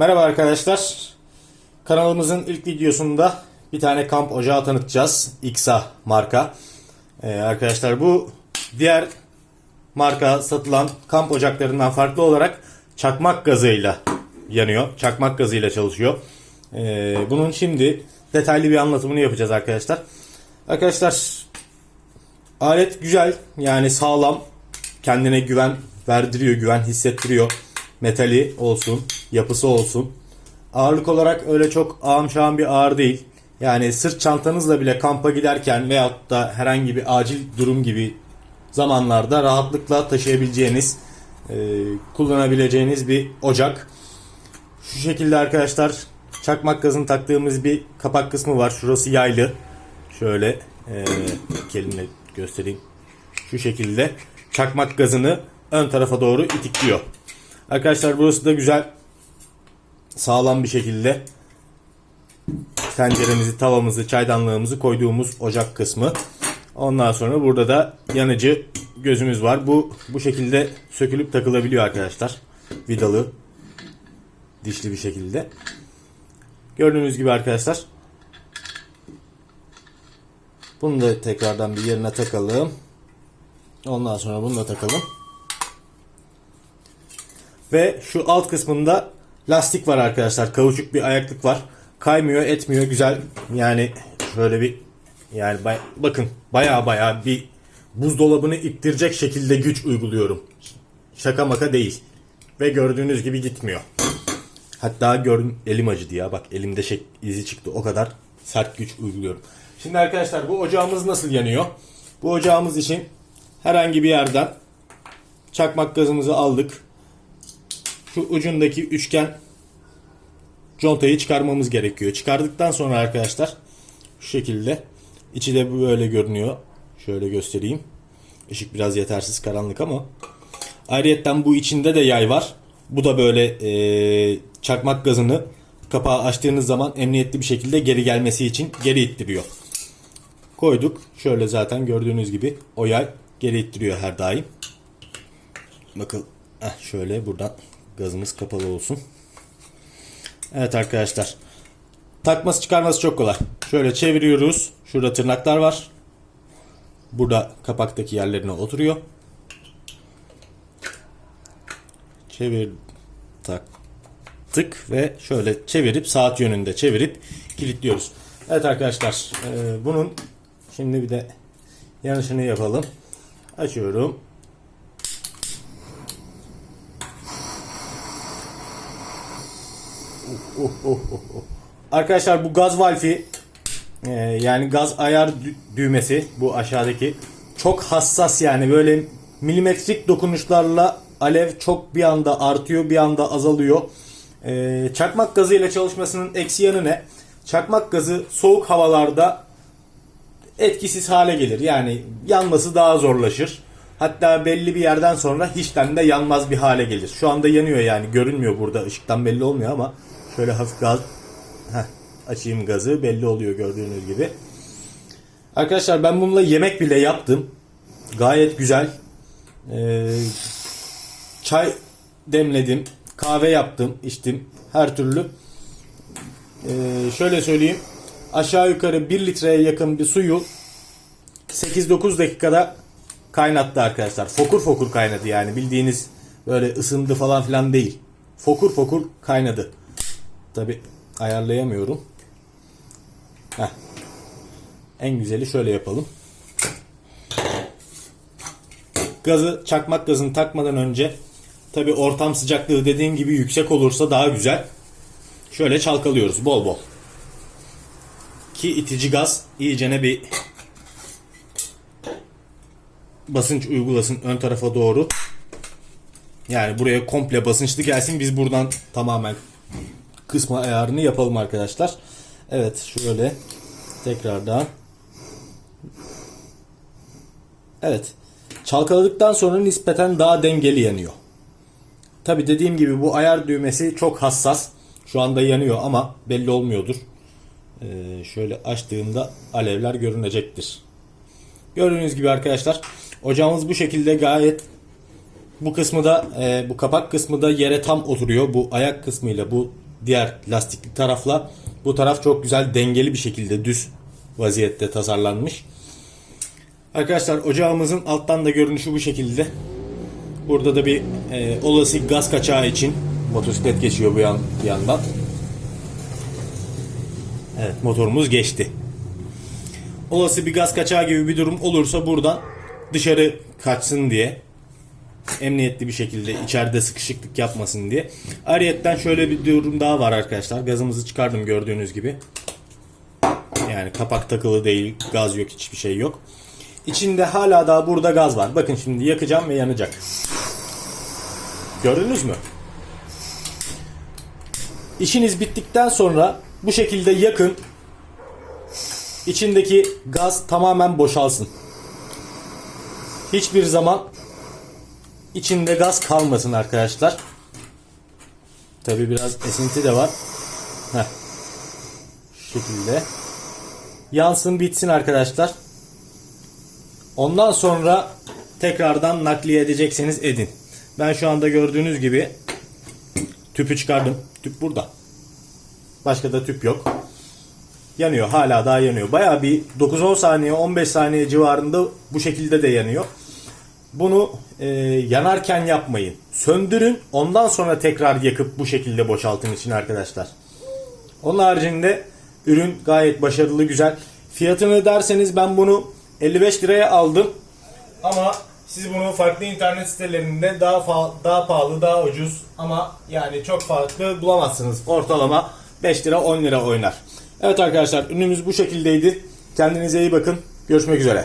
Merhaba arkadaşlar. Kanalımızın ilk videosunda bir tane kamp ocağı tanıtacağız. XA marka. Ee, arkadaşlar bu diğer marka satılan kamp ocaklarından farklı olarak çakmak gazıyla yanıyor. Çakmak gazıyla çalışıyor. Ee, bunun şimdi detaylı bir anlatımını yapacağız arkadaşlar. Arkadaşlar alet güzel yani sağlam kendine güven verdiriyor, güven hissettiriyor. Metali olsun, yapısı olsun. Ağırlık olarak öyle çok şağım bir ağır değil. Yani sırt çantanızla bile kampa giderken veyahut da herhangi bir acil durum gibi zamanlarda rahatlıkla taşıyabileceğiniz, e, kullanabileceğiniz bir ocak. Şu şekilde arkadaşlar çakmak gazını taktığımız bir kapak kısmı var. Şurası yaylı. Şöyle e, elimle göstereyim. Şu şekilde çakmak gazını ön tarafa doğru itikliyor. Arkadaşlar burası da güzel sağlam bir şekilde tenceremizi, tavamızı, çaydanlığımızı koyduğumuz ocak kısmı. Ondan sonra burada da yanıcı gözümüz var. Bu bu şekilde sökülüp takılabiliyor arkadaşlar. Vidalı dişli bir şekilde. Gördüğünüz gibi arkadaşlar. Bunu da tekrardan bir yerine takalım. Ondan sonra bunu da takalım. Ve şu alt kısmında lastik var arkadaşlar. Kauçuk bir ayaklık var. Kaymıyor, etmiyor. Güzel. Yani şöyle bir yani bay- bakın baya baya bir buzdolabını ittirecek şekilde güç uyguluyorum. Şaka maka değil. Ve gördüğünüz gibi gitmiyor. Hatta görün elim acıdı ya. Bak elimde şey, izi çıktı. O kadar sert güç uyguluyorum. Şimdi arkadaşlar bu ocağımız nasıl yanıyor? Bu ocağımız için herhangi bir yerden çakmak gazımızı aldık. Şu ucundaki üçgen contayı çıkarmamız gerekiyor. Çıkardıktan sonra arkadaşlar şu şekilde içi de böyle görünüyor. Şöyle göstereyim. Işık biraz yetersiz karanlık ama ayrıyetten bu içinde de yay var. Bu da böyle e, çakmak gazını kapağı açtığınız zaman emniyetli bir şekilde geri gelmesi için geri ittiriyor. Koyduk. Şöyle zaten gördüğünüz gibi o yay geri ittiriyor her daim. Bakın heh, şöyle buradan gazımız kapalı olsun. Evet arkadaşlar. Takması çıkarması çok kolay. Şöyle çeviriyoruz. Şurada tırnaklar var. Burada kapaktaki yerlerine oturuyor. Çevir taktık ve şöyle çevirip saat yönünde çevirip kilitliyoruz. Evet arkadaşlar e, bunun şimdi bir de yanışını yapalım. Açıyorum. Arkadaşlar bu gaz valfi e, yani gaz ayar dü- düğmesi bu aşağıdaki çok hassas yani böyle milimetrik dokunuşlarla alev çok bir anda artıyor bir anda azalıyor. E, çakmak gazıyla çalışmasının eksi yanı ne? Çakmak gazı soğuk havalarda etkisiz hale gelir. Yani yanması daha zorlaşır. Hatta belli bir yerden sonra hiçten de yanmaz bir hale gelir. Şu anda yanıyor yani görünmüyor burada ışıktan belli olmuyor ama şöyle hafif gaz Heh, açayım gazı belli oluyor gördüğünüz gibi. Arkadaşlar ben bununla yemek bile yaptım. Gayet güzel. Ee, çay demledim. Kahve yaptım, içtim. Her türlü. Ee, şöyle söyleyeyim. Aşağı yukarı 1 litreye yakın bir suyu 8-9 dakikada kaynattı arkadaşlar. Fokur fokur kaynadı yani bildiğiniz böyle ısındı falan filan değil. Fokur fokur kaynadı. Tabi ayarlayamıyorum. Heh. En güzeli şöyle yapalım. Gazı çakmak gazını takmadan önce tabi ortam sıcaklığı dediğim gibi yüksek olursa daha güzel. Şöyle çalkalıyoruz bol bol. Ki itici gaz iyicene bir basınç uygulasın ön tarafa doğru. Yani buraya komple basınçlı gelsin. Biz buradan tamamen kısma ayarını yapalım arkadaşlar. Evet şöyle tekrardan. Evet. Çalkaladıktan sonra nispeten daha dengeli yanıyor. Tabi dediğim gibi bu ayar düğmesi çok hassas. Şu anda yanıyor ama belli olmuyordur. Ee, şöyle açtığımda alevler görünecektir. Gördüğünüz gibi arkadaşlar ocağımız bu şekilde gayet bu kısmı da e, bu kapak kısmı da yere tam oturuyor. Bu ayak kısmıyla bu diğer lastikli tarafla bu taraf çok güzel dengeli bir şekilde düz vaziyette tasarlanmış. Arkadaşlar ocağımızın alttan da görünüşü bu şekilde. Burada da bir e, olası gaz kaçağı için motosiklet geçiyor bu yan, bir yandan. Evet motorumuz geçti. Olası bir gaz kaçağı gibi bir durum olursa buradan dışarı kaçsın diye emniyetli bir şekilde içeride sıkışıklık yapmasın diye. Ayrıyetten şöyle bir durum daha var arkadaşlar. Gazımızı çıkardım gördüğünüz gibi. Yani kapak takılı değil, gaz yok, hiçbir şey yok. İçinde hala daha burada gaz var. Bakın şimdi yakacağım ve yanacak. Gördünüz mü? İşiniz bittikten sonra bu şekilde yakın. İçindeki gaz tamamen boşalsın. Hiçbir zaman içinde gaz kalmasın arkadaşlar. Tabi biraz esinti de var. Heh. Şu şekilde. Yansın bitsin arkadaşlar. Ondan sonra tekrardan nakliye edecekseniz edin. Ben şu anda gördüğünüz gibi tüpü çıkardım. Tüp burada. Başka da tüp yok. Yanıyor. Hala daha yanıyor. Baya bir 9-10 saniye 15 saniye civarında bu şekilde de yanıyor. Bunu e, yanarken yapmayın. Söndürün. Ondan sonra tekrar yakıp bu şekilde boşaltın için arkadaşlar. Onun haricinde ürün gayet başarılı güzel. Fiyatını derseniz ben bunu 55 liraya aldım. Ama siz bunu farklı internet sitelerinde daha fa- daha pahalı, daha ucuz ama yani çok farklı bulamazsınız. Ortalama 5 lira 10 lira oynar. Evet arkadaşlar ürünümüz bu şekildeydi. Kendinize iyi bakın. Görüşmek üzere.